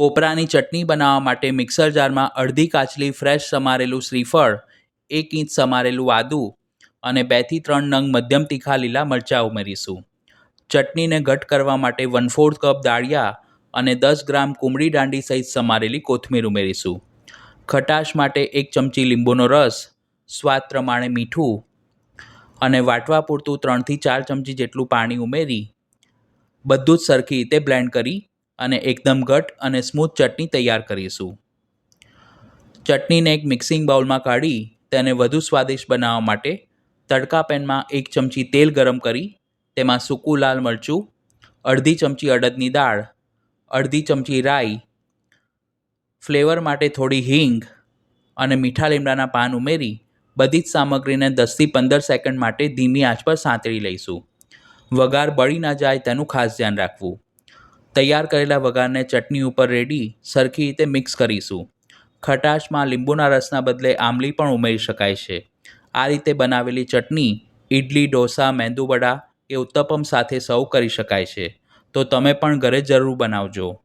કોપરાની ચટણી બનાવવા માટે મિક્સર જારમાં અડધી કાચલી ફ્રેશ સમારેલું શ્રીફળ, એક ઇંચ સમારેલું આદું અને બેથી ત્રણ નંગ મધ્યમ તીખા લીલા મરચાં ઉમેરીશું. ચટણીને ઘટ કરવા માટે વન ફોર્થ કપ દાળિયા અને દસ ગ્રામ કુમળી દાંડી સહિત સમારેલી કોથમીર ઉમેરીશું. ખટાશ માટે એક ચમચી લીંબુનો રસ, સ્વાદ પ્રમાણે મીઠું અને વાટવા પૂરતું ત્રણથી ચાર ચમચી જેટલું પાણી ઉમેરી, બધું જ સરખી રીતે બ્લેન્ડ કરી અને એકદમ ઘટ અને સ્મૂથ ચટણી તૈયાર કરીશું. ચટણીને એક મિક્સિંગ બાઉલમાં કાઢી તેને વધુ સ્વાદિષ્ટ બનાવવા માટે તડકા પેનમાં એક ચમચી તેલ ગરમ કરી, તેમાં સૂકું લાલ મરચું, અડધી ચમચી અડદની દાળ, અડધી ચમચી રાઈ, ફ્લેવર માટે થોડી હિંગ અને મીઠા લીમડાના પાન ઉમેરી બધી જ સામગ્રીને દસથી પંદર સેકન્ડ માટે ધીમી આંચ પર સાંતળી લઈશું. વઘાર બળી ના જાય તેનું ખાસ ધ્યાન રાખવું. તૈયાર કરેલા વઘારને ચટણી ઉપર રેડી, સરખી રીતે મિક્સ કરીશું. ખટાશમાં લીંબુના રસના બદલે આમલી પણ ઉમેરી શકાય છે. આ રીતે બનાવેલી ચટણી ઇડલી ઢોસા મેંદુવડા કે ઉત્તપમ સાથે સર્વ કરી શકાય છે. તો તમે પણ ઘરે જરૂર બનાવજો.